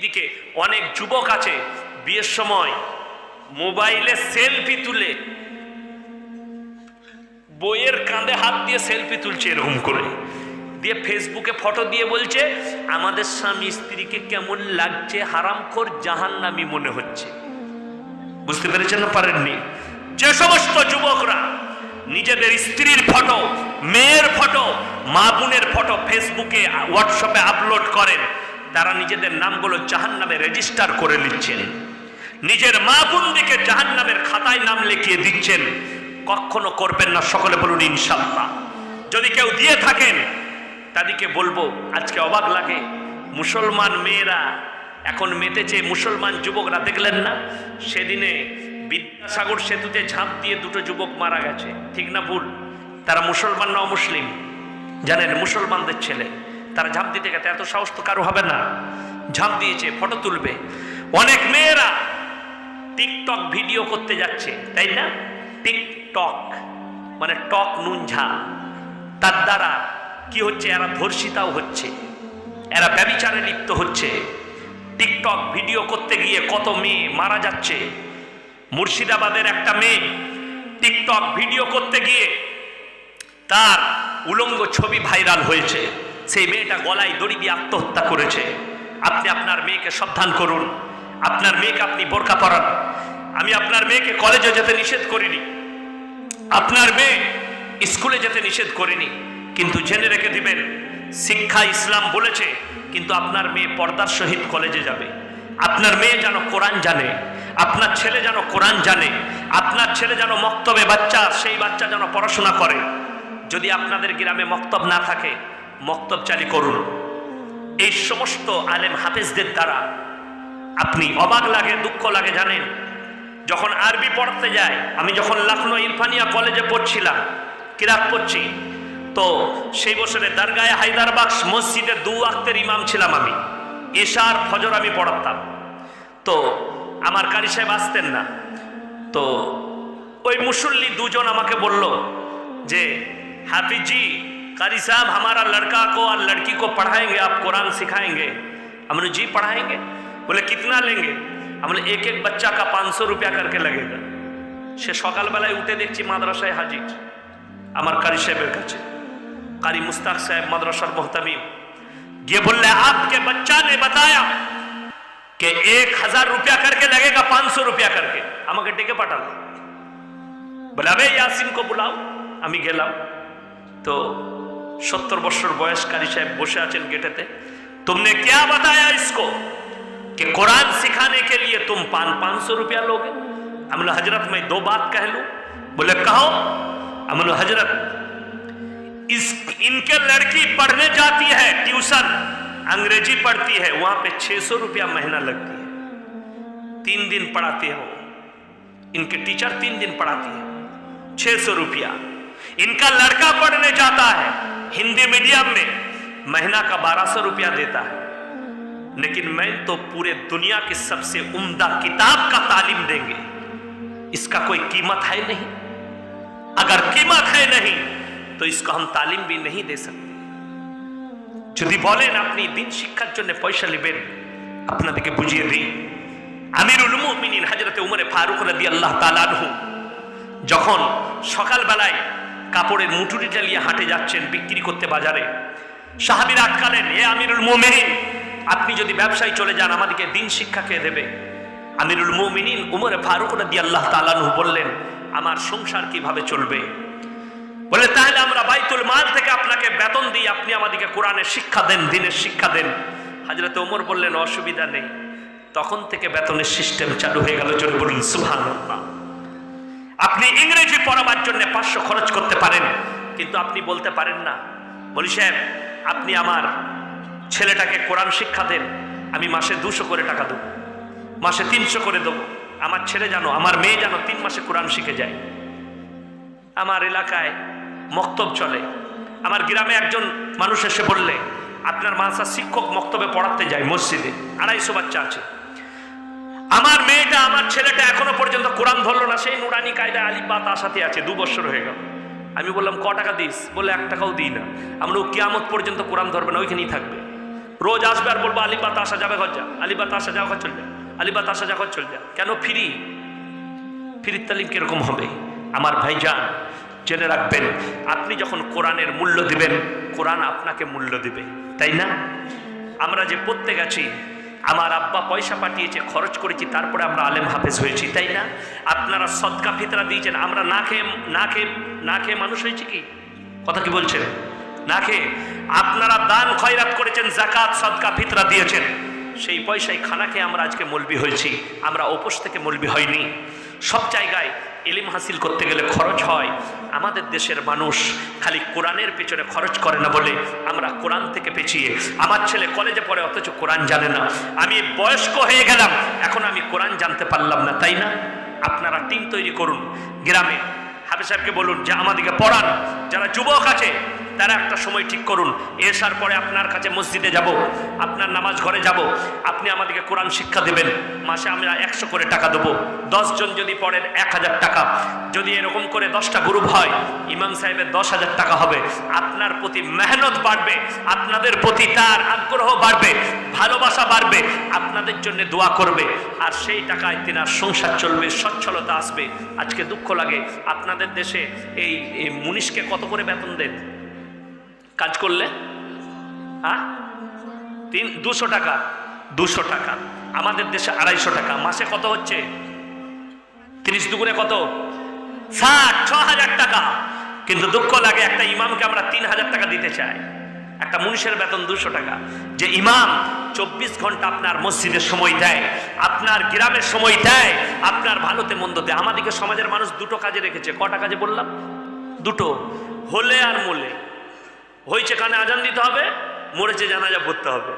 দিকে অনেক যুবক আছে। বিয়ের সময় মোবাইলে সেলফি তুলে, বইয়ের কাঁধে হাত দিয়ে সেলফি তুলছে এরকম করে। দিয়ে ফেসবুকে ফটো দিয়ে বলছে, আমাদের স্বামী স্ত্রীকে কেমন লাগছে? হারামখোর জাহান্নামি মনে হচ্ছে। বুঝতে পেরেছেন না? পারেননি। যে সমস্ত যুবকরা নিজেদের স্ত্রীর ফটো, মেয়ের ফটো, মা বোনের ফটো ফেসবুকে, হোয়াটসঅ্যাপে আপলোড করেন। তারা নিজেদের নামগুলো জাহান নামে রেজিস্টার করে নিচ্ছেন। নিজের মা বোনদিকে জাহান নামের খাতায় নাম লিখিয়ে দিচ্ছেন। কখনো করবেন না, সকলে বলুন ইনশাল্লাহ যদি কেউ দিয়ে থাকেন, তাদেরকে বলব, আজকে অবাক লাগে। মুসলমান মেয়েরা, এখন মেতেছে মুসলমান যুবকরা দেখলেন না? সেদিনে বিদ্যাসাগর সেতুতে ঝাঁপ দিয়ে দুটো যুবক মারা গেছে। ঠিক না ভুল? তারা মুসলমান না মুসলিম জানেন, মুসলমানদের ছেলে। তারা ঝাঁপ দিতে গেছে এত সাহস তো কারও হবে না। ঝাঁপ দিয়েছে, ফটো তুলবে। অনেক মেয়েরা টিকটক ভিডিও করতে যাচ্ছে, তাই না? টিকটক মানে টক নুন ঝাল। তার দ্বারা কি হচ্ছে? এরা ধর্ষিতাও হচ্ছে। এরা ব্যবিচারে লিপ্ত হচ্ছে। টিকটক ভিডিও করতে গিয়ে কত মেয়ে মারা যাচ্ছে। মুর্শিদাবাদের একটা মেয়ে টিকটক ভিডিও করতে গিয়ে তার উলঙ্গ ছবি ভাইরাল হয়েছে। সেই মেয়েটা গলায় দড়ি দিয়ে আত্মহত্যা করেছে। আপনি আপনার মেয়েকে সাবধান করুন। আপনার মেয়েকে আপনি বোরকা পরান। আমি আপনার মেয়েকে কলেজে যেতে নিষেধ করিনি। আপনার মেয়ে স্কুলে যেতে নিষেধ করিনি। কিন্তু জেনে রেখে দিবেন, শিক্ষা ইসলাম বলেছে, কিন্তু আপনার মেয়ে পর্দার সহিত কলেজে যাবে। আপনার মেয়ে যেন কোরআন জানে, আপনার ছেলে যেন কোরআন জানে, আপনার ছেলে যেন মক্তবে বাচ্চা, সেই বাচ্চা যেন পড়াশোনা করে। যদি আপনাদের গ্রামে মক্তব না থাকে মক্তব চালি করুন। এই সমস্ত আলেম হাফেজদের দ্বারা আপনি অবাক লাগে, দুঃখ লাগে, জানেন? যখন আরবি পড়তে যায়, আমি যখন লখনৌ ইরফানিয়া কলেজে পড়ছিলাম, কিরাত পড়ছি, তো সেই বছরে দরগায় হায়দারবাগ মসজিদে দু আক্তের ইমাম ছিলাম আমি। এশার ফজর আমি পড়াতাম। তো আমার কারি সাহেব আসতেন না। তো ওই মুসল্লি দুজন আমাকে বলল যে, হাফিজি कारी साहब हमारा लड़का को और लड़की को पढ़ाएंगे आप कुरान सिखाएंगे हमने जी पढ़ाएंगे बोले कितना लेंगे हमने एक एक बच्चा का पाँच सौ रुपया करके लगेगा সে সকালবেলায় উঠে দেখছি মাদ্রাসায় হাজির আমার কারি সাহেবের কাছে কারি মুস্তাক সাহেব মাদ্রাসার মোহতামিম গিয়ে বললে आपके बच्चा ने बताया कि एक हजार रुपया करके लगेगा पाँच सौ रुपया करके আমাকে ডেকে পাঠালো বলে আবে ইয়াসিনকে বুলাও আমি গেলাম তো सत्तर बरस बयस्कारी साहेब बसे आছেন गेटेते तुमने क्या बताया इसको कि कुरान सिखाने के लिए तुम पान पाँच सौ रुपया लोगे अमल हज़रत मैं दो बात कह लू बोले कहो अमल हज़रत इस इनके लड़की पढ़ने जाती है ट्यूशन अंग्रेज़ी पढ़ती है, वहाँ पे छह सौ रुपया महीना लगती है। तीन दिन पढ़ाते हो। इनके टीचर तीन दिन पढ़ाती है। छह सौ रुपया। इनका लड़का पढ़ने जाता है। हिंदी मीडियम में महीना का बारह सौ रुपया देता है लेकिन मैं तो पूरे दुनिया की सबसे उम्दा किताब का तालीम देंगे इसका कोई कीमत है नहीं अगर कीमत है नहीं तो इसको हम तालीम भी नहीं दे सकते যদি বলেন আপনি দিন শিক্ষার জন্য পয়সা নেবেন আপনাদেরকে বুঝিয়ে দিই আমিরুল মুমিনিন হযরতে উমরে ফারুক রাদিয়াল্লাহু তাআলা আনহু যখন সকালবেলায় কাপড়ের মুটুরিটা নিয়ে হাঁটে যাচ্ছেন বিক্রি করতে বাজারে। সাহাবীরা আটকালেন, এ আমিরুল মুমিনিন, আপনি যদি ব্যবসায় চলে যান, আমাদেরকে দিন শিক্ষা কে দেবে? আমিরুল মুমিনিন উমরে ফারুক রাদিয়াল্লাহু তাআলা আনহু বললেন, আমার সংসার কীভাবে চলবে? বলে, তাহলে আমরা বাইতুল মাল থেকে আপনাকে বেতন দিই, আপনি আমাদেরকে কোরআনের শিক্ষা দেন, দিনের শিক্ষা দেন। হাজরত ওমর বললেন, অসুবিধা নেই। তখন থেকে বেতনের সিস্টেম চালু হয়ে গেল জন্য বলুন সুহান আপনি ইংরেজি পড়াবার জন্য পাঁচশো খরচ পারেন। কিন্তু আপনি বলতে পারেন না। বলি, সাহেব, আপনি আমার ছেলেটাকে কোরআন শিক্ষা দেন, আমি মাসে দুশো করে টাকা দেবো। মাসে তিনশো করে দেবো। আমার ছেলে জানো আমার মেয়ে জানো তিন মাসে কোরআন শিখে যায়। আমার এলাকায় মক্তব চলে। আমার গ্রামে একজন মানুষ এসে বললে, আপনার মাসা শিক্ষক মক্তবে পড়াতে যায় মসজিদে। আড়াইশো বাচ্চা আছে। আমার মেয়েটা, আমার ছেলেটা এখনও পর্যন্ত কোরআন ধরলো না। সেই নুরানি কায়দা তার সাথে আছে, দু বছর হয়ে গেল। আমি বললাম, ক টাকা দিস? বলে এক টাকাও দিই না। আমরা ও কিয়ামত পর্যন্ত কোরআন ধরবে না, ওইখানেই থাকবে। রোজ আসবে আর বলব আলিবাত আসা যাবে ঘর যা আলিবাত আসা যাওয়া ঘর চল যা আলিবাত আসা যাওয়া ঘর চল যা। কেন ফ্রি? ফিরির তালিম কীরকম হবে? আমার ভাইজান, জেনে রাখবেন, আপনি যখন কোরআনের মূল্য দিবেন, কোরআন আপনাকে মূল্য দিবে, তাই না? আমরা যে পড়তে গেছি আমার আব্বা পয়সা পাঠিয়েছে, খরচ করেছি, তারপরে আমরা আলেম হাফেজ হয়েছি, তাই না? আপনারা সদকা ফিতরা দিয়েছেন, আমরা না খেয়ে না খেয়ে না খেয়ে মানুষ হয়েছি কি? কথা কি বলছেন? না খেয়ে। আপনারা দান খয়রাত করেছেন জাকাত সদকা ফিতরা দিয়েছেন। সেই পয়সায় খানা খেয়ে আমরা আজকে মলবি হয়েছি, আমরা উপোস থেকে মলবি হয়নি। সব জায়গায় এলিম হাসিল করতে গেলে খরচ হয়। আমাদের দেশের মানুষ খালি কোরআনের পেছনে খরচ করে না বলে আমরা কোরআন থেকে পেছিয়ে আমার ছেলে কলেজে পড়ে অথচ কোরআন জানে না। আমি বয়স্ক হয়ে গেলাম, এখন আমি কোরআন জানতে পারলাম না, তাই না? আপনারা টিম তৈরি করুন। গ্রামে হাফিজ সাহেবকে বলুন যে, আমাদেরকে পড়ান। যারা যুবক আছে, তারা একটা সময় ঠিক করুন। এসার পরে আপনার কাছে মসজিদে যাব, আপনার নামাজ ঘরে যাব, আপনি আমাদেরকে কোরআন শিক্ষা দেবেন। মাসে আমরা একশো করে টাকা দেবো। জন যদি পড়েন এক হাজার টাকা। যদি এরকম করে দশটা গ্রুপ হয়, ইমাম সাহেবের দশ হাজার টাকা হবে। আপনার প্রতি মেহনত বাড়বে, আপনাদের প্রতি তার আগ্রহ বাড়বে, ভালোবাসা বাড়বে, আপনাদের জন্য দোয়া করবে। আর সেই টাকায় তিনার সংসার চলবে, সচ্ছলতা আসবে। আজকে দুঃখ লাগে, আপনাদের দেশে এই মুনিশকে কত করে বেতন দেন? কাজ করলে? হ্যাঁ? তিন, দুশো টাকা। দুশো টাকা। আমাদের দেশে আড়াইশো টাকা। মাসে কত হচ্ছে? তিরিশ দুগুণে কত? ষাট, ছ হাজার টাকা। কিন্তু দুঃখ লাগে, একটা ইমামকে আমরা তিন হাজার টাকা দিতে চাই। একটা মনুষ্যের বেতন দুশো টাকা। যে ইমাম চব্বিশ ঘণ্টা আপনার মসজিদে সময় দেয়, আপনার গ্রামের সময় দেয়, আপনার ভালোতে মন্দতে। আমাদেরকে সমাজের মানুষ দুটো কাজে রেখেছে। কটা কাজে বললাম? দুটো হলে আর মোলে। হয়েছে কানে আজান দিতে হবে মরেছে জানাজা পড়তে হবে।